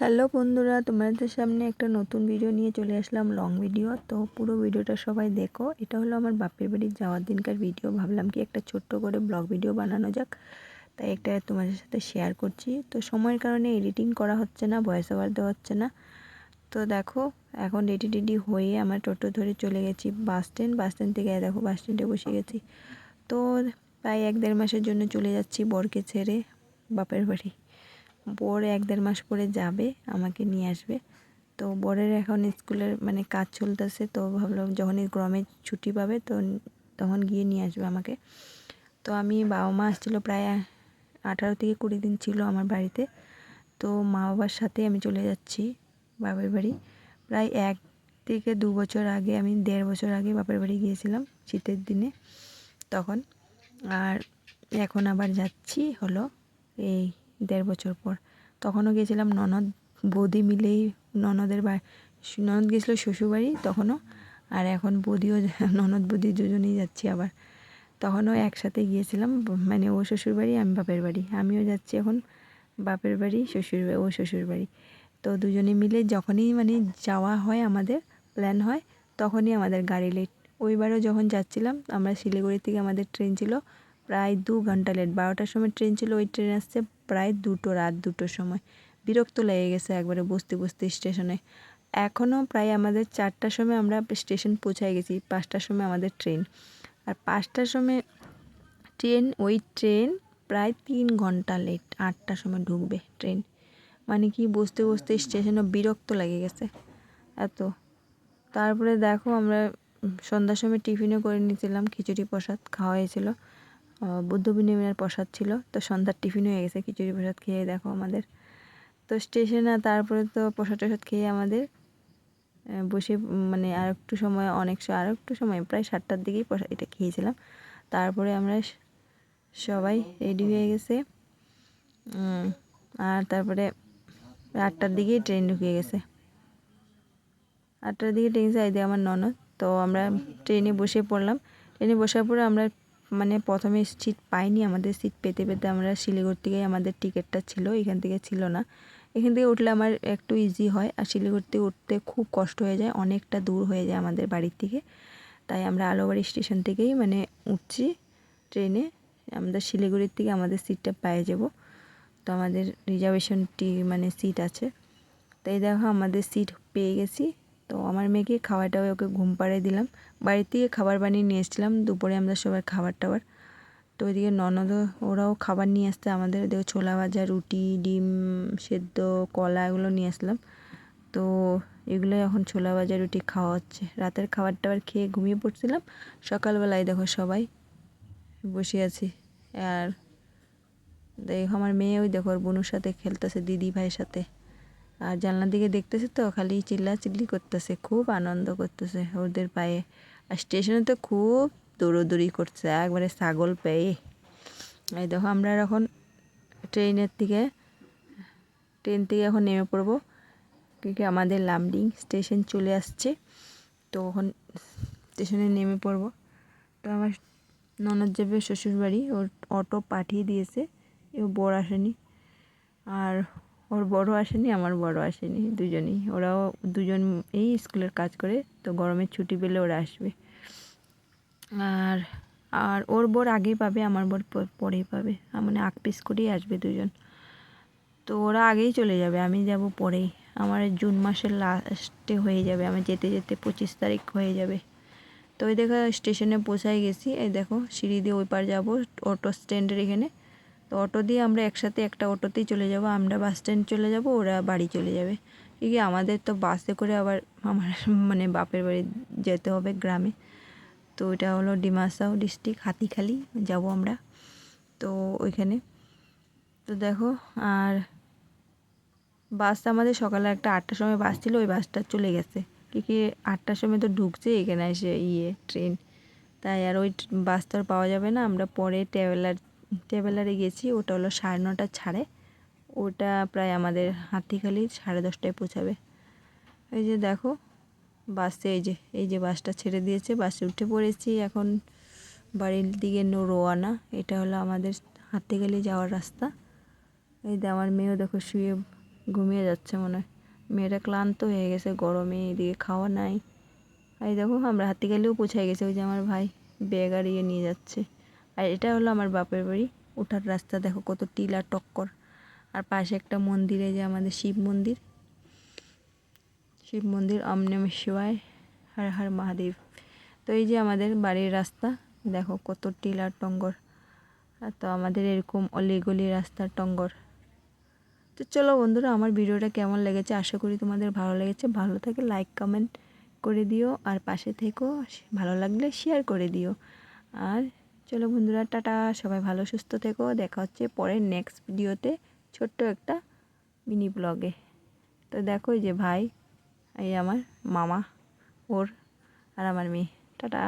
Hello বন্ধুরা, তোমাদের সামনে একটা নতুন ভিডিও নিয়ে চলে আসলাম লং ভিডিও তো পুরো ভিডিওটা সবাই দেখো। এটা হলো আমার বাপের বাড়ি যাওয়ার দিনকার ভিডিও ভাবলাম কি একটা ছোট্ট করে ব্লগ ভিডিও বানানো যাক। তাই একটা তোমাদের সাথে শেয়ার করছি। তো সময়ের কারণে এডিটিং করা হচ্ছে না ভয়েস ওভার দেওয়া হচ্ছে না। তো দেখো, এখন রেডি টেডি হয়ে আমার টোটো ধরে চলে গেছি বাস স্ট্যান্ড বাস স্ট্যান্ড থেকে দেখো বাস স্ট্যান্ডে বসে গেছি। তো প্রায় এক দেড় মাসের জন্য চলে যাচ্ছি বরকে ছেড়ে বাপের বাড়ি। বর এক দেড় মাস পরে যাবে, আমাকে নিয়ে আসবে। তো বরের এখন স্কুলের মানে কাজ চলতেছে, তো ভাবলাম যখনই গ্রামে ছুটি পাবে, তো তখন গিয়ে নিয়ে আসবে আমাকে। তো আমি বাবা মা আসছিল প্রায় আঠারো থেকে কুড়ি দিন ছিল আমার বাড়িতে। তো মা বাবার সাথে আমি চলে যাচ্ছি বাপের বাড়ি। প্রায় এক থেকে দু বছর আগে, আমি দেড় বছর আগে বাপের বাড়ি গিয়েছিলাম শীতের দিনে, তখন। আর এখন আবার যাচ্ছি হলো এই দেড় বছর পর। তখনও গিয়েছিলাম ননদ, বৌদি মিলেই ননদের বা ননদ গেছিল শ্বশুরবাড়ি তখনও, আর এখন বৌদিও ননদ বৌদি দুজনেই যাচ্ছি আবার। তখনও একসাথে গিয়েছিলাম মানে ও শ্বশুরবাড়ি, আমি বাপের বাড়ি। আমিও যাচ্ছি এখন বাপের বাড়ি, শ্বশুর ও শ্বশুর বাড়ি তো দুজনে মিলে যখনই মানে যাওয়া হয় আমাদের প্ল্যান হয়, তখনই আমাদের গাড়ি লেট ওইবারও যখন যাচ্ছিলাম, আমরা শিলিগুড়ি থেকে আমাদের ট্রেন ছিল প্রায় দু ঘণ্টা লেট বারোটার সময় ট্রেন ছিল, ওই ট্রেন আসছে প্রায় দুটো, রাত দুটোর সময়। বিরক্ত লেগে গেছে একবারে বসতে বসতে স্টেশনে। এখনও প্রায় আমাদের চারটার সময় আমরা স্টেশন পৌঁছায় গেছি, পাঁচটার সময় আমাদের ট্রেন। আর পাঁচটার সময় ট্রেন, ওই ট্রেন প্রায় তিন ঘণ্টা লেট আটটার সময় ঢুকবে ট্রেন। মানে কি বসতে বসতে স্টেশনে বিরক্ত লেগে গেছে। এত। তারপরে দেখো আমরা সন্ধ্যার সময় টিফিনও করে নিয়েছিলাম, খিচুড়ি, প্রসাদ খাওয়া হয়েছিল। বুদ্ধ পূর্ণিমার প্রসাদ ছিল। তো সন্ধ্যার টিফিন হয়ে গেছে, খিচুড়ি প্রসাদ খেয়ে দেখো আমাদের। তো স্টেশনে তারপরে তো প্রসাদ টসাদ খেয়ে আমাদের বসে মানে আর একটু সময়, অনেক সময় আর একটু সময়, প্রায় সাতটার দিকেই প্রসাদ এটা খেয়েছিলাম। তারপরে আমরা সবাই রেডি হয়ে গেছে। আর তারপরে আটটার দিকেই ট্রেন ঢুকে গেছে। আটটার দিকে ট্রেন চাই আমার ননদ। তো আমরা ট্রেনে বসে পড়লাম। ট্রেনে বসার পরে আমরা মানে প্রথমে সিট পাইনি, আমাদের সিট পেতে পেতে আমরা শিলিগুড়ি থেকেই আমাদের টিকিটটা ছিল, এখান থেকে ছিল না। এখান থেকে উঠলে আমার একটু ইজি হয়, আর শিলিগুড়িতে উঠতে খুব কষ্ট হয়ে যায়, অনেকটা দূর হয়ে যায় আমাদের বাড়ির থেকে তাই আমরা আলোবাড়ি স্টেশন থেকেই মানে উঠছি ট্রেনে, আমাদের শিলিগুড়ির থেকে আমাদের সিটটা পেয়ে যাব। তো আমাদের রিজার্ভেশনটি মানে সিট আছে। তাই দেখো আমাদের সিট পেয়ে গেছি। তো আমার মেয়েকে খাওয়াটা ওকে ঘুম পাড়িয়ে দিলাম। বাড়ির থেকে খাবার বানিয়ে নিয়ে এসেছিলাম। দুপুরে আমরা সবাই খাবার টাবার। তো ওইদিকে ননদ ওরাও খাবার নিয়ে আসতে আমাদের দেখো ছোলা ভাজা, রুটি, ডিম সেদ্ধ, কলা এগুলো নিয়ে আসলাম। তো এগুলো এখন ছোলা ভাজা, রুটি খাওয়া হচ্ছে। রাতের খাবার টাবার খেয়ে ঘুমিয়ে পড়ছিলাম। সকালবেলায় দেখো সবাই বসে আছি। আর দেখো আমার মেয়ে ওই দেখো ওর বোনুর সাথে খেলতেছে, দিদি ভাইয়ের সাথে। আর জানলার দিকে দেখতেছে তো, খালি চিল্লা চিল্লি করতেছে, খুব আনন্দ করতেছে। ওদের পায়ে। আর স্টেশনে তো খুব দৌড়োদৌড়ি করছে, একবারে ছাগল পেয়ে। এই দেখো, আমরা এখন ট্রেনের থেকে ট্রেন থেকে এখন নেমে পড়ব। কি আমাদের লামডিং স্টেশন চলে আসছে। তো এখন স্টেশনে নেমে পড়ব। তো আমার ননদ যাবে শ্বশুরবাড়ি, ওর অটো পাঠিয়ে দিয়েছে এ বর আসেনি। আর ওর বড় আসেনি, আমার বড় আসেনি, দুজনেই। ওরাও দুজন এই স্কুলের কাজ করে, তো গরমের ছুটি পেলে ওরা আসবে। আর আর ওর বর আগেই পাবে, আমার বর পরেই পাবে। মানে আগ পিস করেই আসবে দুজন। তো ওরা আগেই চলে যাবে, আমি যাব পরেই। আমার জুন মাসের লাস্টে হয়ে যাবে, আমার যেতে যেতে পঁচিশ তারিখ হয়ে যাবে। তো ওই দেখো স্টেশনে পৌঁছায় গেছি, এই দেখো সিঁড়ি দিয়ে ওই পার যাব, অটো স্ট্যান্ডের এখানে। তো অটো দিয়ে আমরা একসাথে একটা অটোতেই চলে যাব, আমরা বাস স্ট্যান্ড চলে যাব, ওরা বাড়ি চলে যাবে। ঠিক আমাদের তো বাসে করে আবার আমার মানে বাপের বাড়ি যেতে হবে গ্রামে। তো এটা হলো ডিমাসাও ডিস্ট্রিক্ট, হাতিখালি যাব আমরা। তো ওইখানে। তো দেখো, আর বাসটা আমাদের সকালে একটা আটটার সময় বাস ছিল, ওই বাসটা চলে গেছে। কি কি আটটার সময় তো ঢুকছে এখানে এসে ইয়ে ট্রেন। তাই আর ওই বাস তো আর পাওয়া যাবে না, আমরা পরে ট্রাভেলার ট্রাভেলারে গেছি, ওটা হলো সাড়ে নটা ছাড়ে। ওটা প্রায় আমাদের হাতিখালি সাড়ে দশটায় পৌঁছাবে। এই যে দেখো, বাসে এই যে এই যে বাসটা ছেড়ে দিয়েছে, বাসে উঠে পড়েছি। এখন বাড়ির দিকে নো রোয়ানা এটা হলো আমাদের হাতিখালি যাওয়ার রাস্তা। এই যে আমার মেয়েও দেখো শুয়ে ঘুমিয়ে যাচ্ছে মনে হয়। মেয়েটা ক্লান্ত হয়ে গেছে, গরমে এদিকে খাওয়া নাই। এই দেখো, আমরা হাতি গেলেও পৌঁছায় গেছে। ওই যে আমার ভাই ব্যাগ আর ইয়ে নিয়ে যাচ্ছে। আর এটা হলো আমার বাপের বাড়ি। ওঠার রাস্তা দেখো কত টিলা টক্কর। আর পাশে একটা মন্দিরে যে আমাদের শিব মন্দির। শিব মন্দির অম নম শিবায়, হর হর মহাদেব। তো এই যে আমাদের বাড়ির রাস্তা, দেখো কত টঙ্গর। আর তো আমাদের এরকম অলিগলি রাস্তার টঙ্গর। তো চলো বন্ধুরা, আমার ভিডিওটা কেমন লেগেছে আশা করি তোমাদের ভালো লেগেছে। ভালো থাকে লাইক কমেন্ট করে দিও। আর পাশে থেকো, ভালো লাগলে শেয়ার করে দিও। আর চলো বন্ধুরা, টাটা। সবাই ভালো, সুস্থ থেকো। দেখা হচ্ছে পরের নেক্সট ভিডিওতে ছোট্ট একটা মিনি ব্লগে তো দেখো যে ভাই, এই আমার মামা, ওর আর আমার মেয়ে। টাটা।